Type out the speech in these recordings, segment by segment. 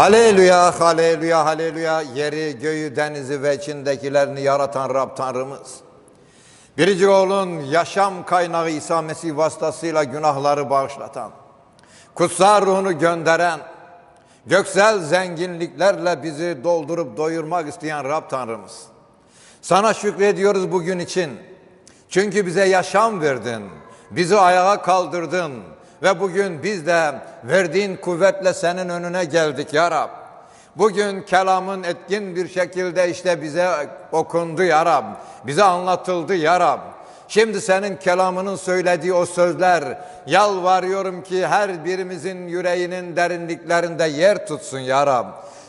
Haleluya, haleluya, haleluya. Yeri, göğü, denizi ve içindekilerini yaratan Rab Tanrımız. Biricik oğlun yaşam kaynağı İsa Mesih vasıtasıyla günahları bağışlatan, kutsal ruhunu gönderen, göksel zenginliklerle bizi doldurup doyurmak isteyen Rab Tanrımız. Sana şükrediyoruz bugün için. Çünkü bize yaşam verdin, bizi ayağa kaldırdın ve bugün biz de verdiğin kuvvetle senin önüne geldik ya Rab. Bugün kelamın etkin bir şekilde işte bize okundu ya Rab. Bize anlatıldı ya Rab. Şimdi senin kelamının söylediği o sözler yalvarıyorum ki her birimizin yüreğinin derinliklerinde yer tutsun ya Rab.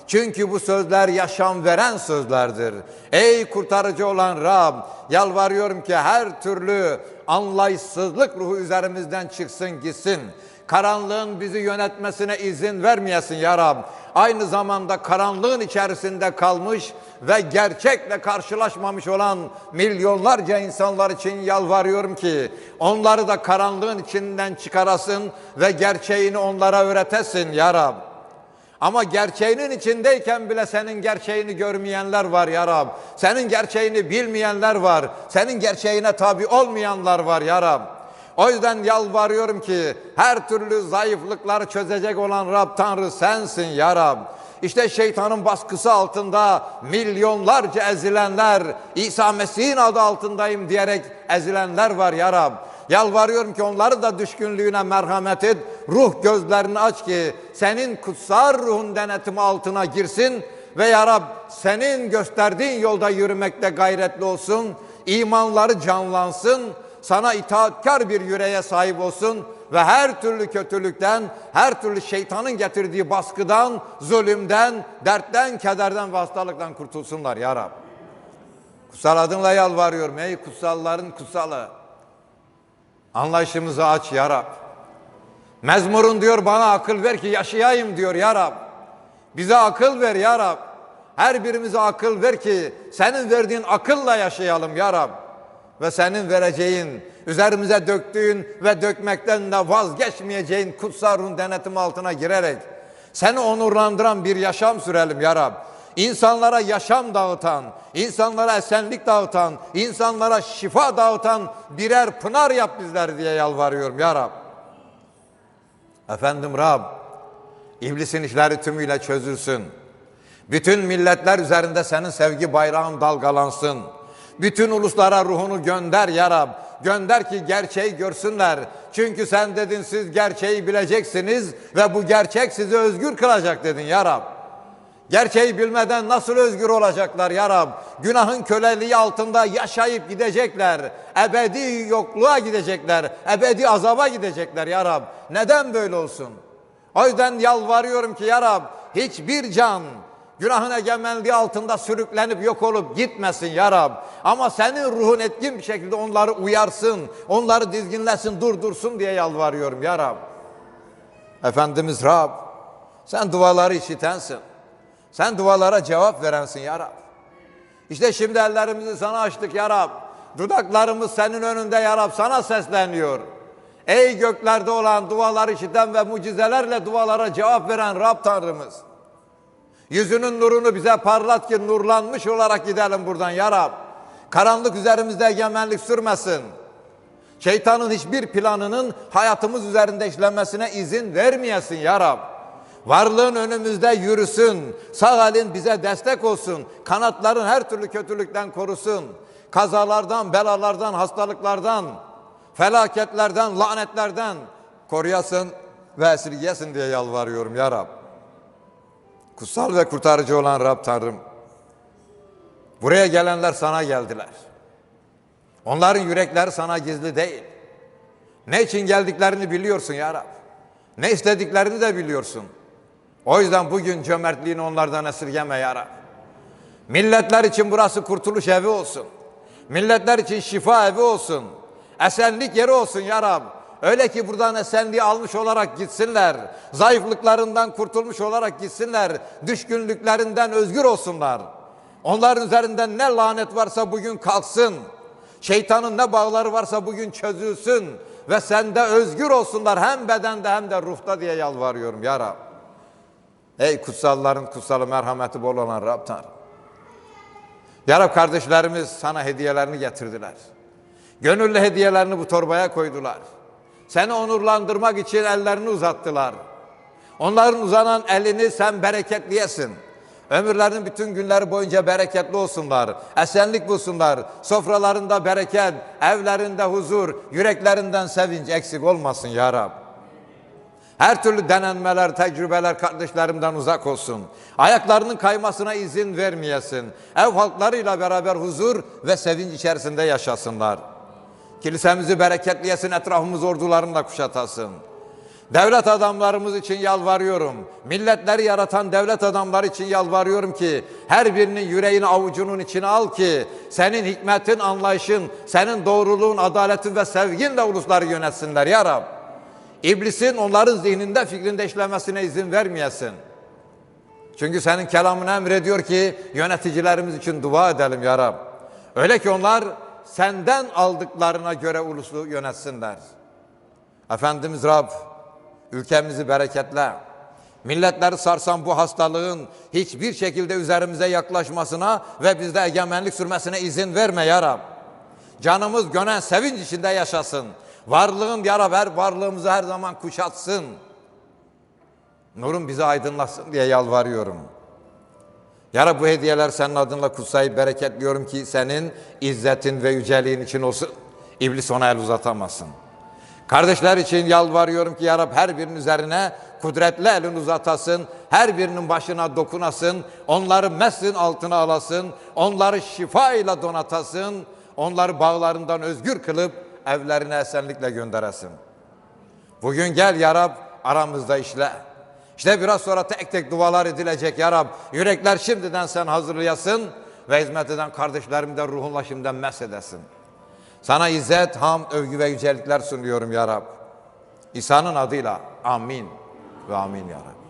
Çünkü bu sözler yaşam veren sözlerdir. Ey kurtarıcı olan Rab, yalvarıyorum ki her türlü anlayışsızlık ruhu üzerimizden çıksın gitsin. Karanlığın bizi yönetmesine izin vermeyesin ya Rab. Aynı zamanda karanlığın içerisinde kalmış ve gerçekle karşılaşmamış olan milyonlarca insanlar için yalvarıyorum ki onları da karanlığın içinden çıkarasın ve gerçeğini onlara öğretesin ya Rab. Ama gerçeğinin içindeyken bile senin gerçeğini görmeyenler var ya Rab. Senin gerçeğini bilmeyenler var. Senin gerçeğine tabi olmayanlar var ya Rab. O yüzden yalvarıyorum ki her türlü zayıflıkları çözecek olan Rab Tanrı sensin ya Rab. İşte şeytanın baskısı altında milyonlarca ezilenler, İsa Mesih'in adı altındayım diyerek ezilenler var ya Rab. Yalvarıyorum ki onları da düşkünlüğüne merhamet et. Ruh gözlerini aç ki senin kutsal ruhun denetimi altına girsin ve ya Rab senin gösterdiğin yolda yürümekte gayretli olsun. İmanları canlansın. Sana itaatkar bir yüreğe sahip olsun ve her türlü kötülükten, her türlü şeytanın getirdiği baskıdan, zulümden, dertten, kederden ve hastalıktan kurtulsunlar ya Rab. Kutsal adınla yalvarıyorum ey kutsalların kutsalı. Anlayışımızı aç ya Rab. Mezmurun diyor bana akıl ver ki yaşayayım diyor ya Rab. Bize akıl ver ya Rab. Her birimize akıl ver ki senin verdiğin akılla yaşayalım ya Rab. Ve senin vereceğin, üzerimize döktüğün ve dökmekten de vazgeçmeyeceğin kutsal ruhun denetimi altına girerek seni onurlandıran bir yaşam sürelim ya Rab. İnsanlara yaşam dağıtan, insanlara esenlik dağıtan, insanlara şifa dağıtan birer pınar yap bizler diye yalvarıyorum ya Rab. Efendim Rab, iblisin işleri tümüyle çözülsün. Bütün milletler üzerinde senin sevgi bayrağın dalgalansın. Bütün uluslara ruhunu gönder ya Rab. Gönder ki gerçeği görsünler. Çünkü sen dedin siz gerçeği bileceksiniz ve bu gerçek sizi özgür kılacak dedin ya Rab. Gerçeği bilmeden nasıl özgür olacaklar ya Rab? Günahın köleliği altında yaşayıp gidecekler. Ebedi yokluğa gidecekler. Ebedi azaba gidecekler ya Rab. Neden böyle olsun? O yüzden yalvarıyorum ki ya Rab hiçbir can günahın egemenliği altında sürüklenip yok olup gitmesin ya Rab. Ama senin ruhun etkin bir şekilde onları uyarsın, onları dizginlesin, durdursun diye yalvarıyorum ya Rab. Efendimiz Rab, sen duaları işitensin. Sen dualara cevap verensin ya Rab. İşte şimdi ellerimizi sana açtık ya Rab. Dudaklarımız senin önünde ya Rab sana sesleniyor. Ey göklerde olan duaları işiten ve mucizelerle dualara cevap veren Rab Tanrımız. Yüzünün nurunu bize parlat ki nurlanmış olarak gidelim buradan ya Rab. Karanlık üzerimizde egemenlik sürmesin. Şeytanın hiçbir planının hayatımız üzerinde işlemesine izin vermeyesin ya Rab. Varlığın önümüzde yürüsün. Sağ elin bize destek olsun. Kanatların her türlü kötülükten korusun. Kazalardan, belalardan, hastalıklardan, felaketlerden, lanetlerden koruyasın ve esirgeyesin diye yalvarıyorum ya Rab. Kutsal ve kurtarıcı olan Rab Tanrım. Buraya gelenler sana geldiler. Onların yürekleri sana gizli değil. Ne için geldiklerini biliyorsun ya Rab. Ne istediklerini de biliyorsun. O yüzden bugün cömertliğini onlardan esirgeme ya Rab. Milletler için burası kurtuluş evi olsun. Milletler için şifa evi olsun. Esenlik yeri olsun ya Rab. Öyle ki buradan esenliği almış olarak gitsinler. Zayıflıklarından kurtulmuş olarak gitsinler. Düşkünlüklerinden özgür olsunlar. Onların üzerinden ne lanet varsa bugün kalksın. Şeytanın ne bağları varsa bugün çözülsün. Ve sende özgür olsunlar hem bedende hem de ruhta diye yalvarıyorum ya Rab. Ey kutsalların kutsalı merhameti bol olan Rab Tanrım. Ya Rab kardeşlerimiz sana hediyelerini getirdiler. Gönüllü hediyelerini bu torbaya koydular. Seni onurlandırmak için ellerini uzattılar. Onların uzanan elini sen bereketleyesin. Ömürlerinin bütün günleri boyunca bereketli olsunlar. Esenlik bulsunlar. Sofralarında bereket, evlerinde huzur, yüreklerinden sevinç eksik olmasın ya Rab. Her türlü denenmeler, tecrübeler kardeşlerimden uzak olsun. Ayaklarının kaymasına izin vermeyesin. Ev halklarıyla beraber huzur ve sevinç içerisinde yaşasınlar. Kilisemizi bereketleyesin, etrafımız ordularınla kuşatasın. Devlet adamlarımız için yalvarıyorum. Milletleri yaratan devlet adamları için yalvarıyorum ki her birinin yüreğini avucunun içine al ki senin hikmetin, anlayışın, senin doğruluğun, adaletin ve sevginle ulusları yönetsinler ya Rab. İblisin onların zihninde fikrinde işlemesine izin vermeyesin. Çünkü senin kelamın emrediyor ki yöneticilerimiz için dua edelim ya Rab. Öyle ki onlar senden aldıklarına göre ulusu yönetsinler. Efendimiz Rab ülkemizi bereketle. Milletleri sarsan bu hastalığın hiçbir şekilde üzerimize yaklaşmasına ve bizde egemenlik sürmesine izin verme ya Rab. Canımız gönen sevinç içinde yaşasın. Varlığın ya Rab her varlığımızı her zaman kuşatsın. Nurun bizi aydınlatsın diye yalvarıyorum. Ya Rab bu hediyeler senin adınla kutsayıp bereketliyorum ki senin izzetin ve yüceliğin için olsun. İblis ona el uzatamasın. Kardeşler için yalvarıyorum ki ya Rab her birinin üzerine kudretli elini uzatasın. Her birinin başına dokunasın. Onları meslin altına alasın. Onları şifa ile donatasın. Onları bağlarından özgür kılıp evlerine esenlikle gönderesin. Bugün gel ya Rab aramızda işle. İşte biraz sonra tek tek dualar edilecek ya Rab. Yürekler şimdiden sen hazırlayasın ve hizmet eden kardeşlerim de ruhunla şimdiden mesedesin. Sana izzet, ham, övgü ve yücelikler sunuyorum ya Rab. İsa'nın adıyla amin ve amin ya Rab.